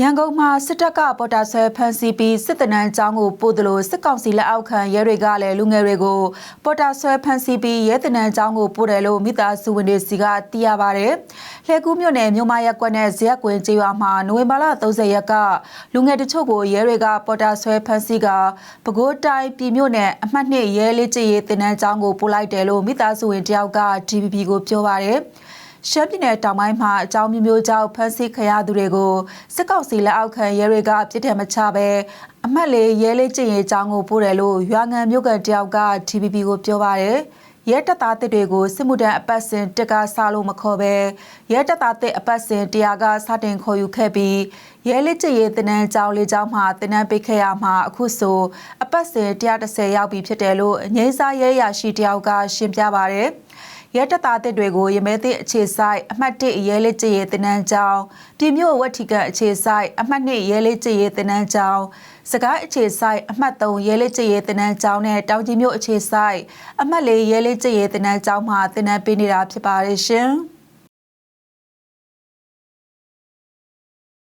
ရန်ကုန်မှာစစ်တပ်ကပေါ်တာဆွဲဖမ်းဆီးပြီးစစ်တနန်းကျောင်းကိုပို့တယ်လို့စစ်ကောင်စီလက်အောက်ခံရဲတွေကလည်းလူငယ်တွေကိုပေါ်တာဆွဲဖမ်းဆီးပြီးရဲတနန်းကျောင်းကိုပို့တယ်လို့မိသားစုဝင်တွေစီကသိရပါတယ်။လှဲကူးမြို့နယ်မြို့မရက်ကွက်နဲ့ဇရက်ကွင်းကျေးရွာမှာနိုဝင်ဘာလ30ရက်ကလူငယ်တချို့ကိုရဲတွေကပေါ်တာဆွဲဖမ်းဆီးကပဲခူးတိုင်းပြည်မြို့နယ်အမှတ်2ရဲလေးချစ်ရေးတနန်းကျောင်းကိုပို့လိုက်တယ်လို့မိသားစုဝင်တယောက်က DPP ကိုပြောပါတယ်။ ရှမ်းပြည်နယ်တောင်ပိုင်းမှာအကြောင်းမျိုးမျိုးကြောင့်ဖမ်းဆီးခံရသူတွေကိုစစ်ကောင်စီလက်အောက်ခံရဲတွေကပြစ်ဒဏ်မချဘဲအမတ်လေးရဲလေးကျင့်ရေးအကြောင်းကိုပို့တယ်လို့ရွာငံမြို့ကန်တယောက်က TPP ကိုပြောပါတယ်ရဲတပ်သားတစ်တွေကိုစစ်မှုထမ်းအပတ်စဉ်တက်ကစားလို့မခေါ်ပဲရဲတပ်သားတစ်အပတ်စဉ်တရားကစတင်ခေါ်ယူခဲ့ပြီးရဲလက်ကျရေးတင်နန်းကျောင်းလေးကျောင်းမှာတင်နန်းပေးခဲ့ရမှာအခုဆိုအပတ်စဉ်130ရောက်ပြီဖြစ်တယ်လို့ငိမ့်စားရဲရရှိတယောက်ကရှင်းပြပါတယ် ရဲတပ်သားတစ်တွေကိုရမဲသည့်အခြေဆိုင်အမှတ်1ရဲလက်ကျရေးတင်နန်းကျောင်းပြည်မြို့ဝက်ထီကန်အခြေဆိုင်အမှတ်2ရဲလက်ကျရေးတင်နန်းကျောင်းစကိုင်းအခြေဆိုင်အမှတ်3ရဲလက်ကျရေးတင်နန်းကျောင်းနဲ့တောင်ကြီးမြို့အခြေဆိုင်အမှတ်4ရဲလက်ကျရေးတင်နန်းကျောင်းမှာတင်နန်းပေးနေတာဖြစ်ပါတယ်ရှင်။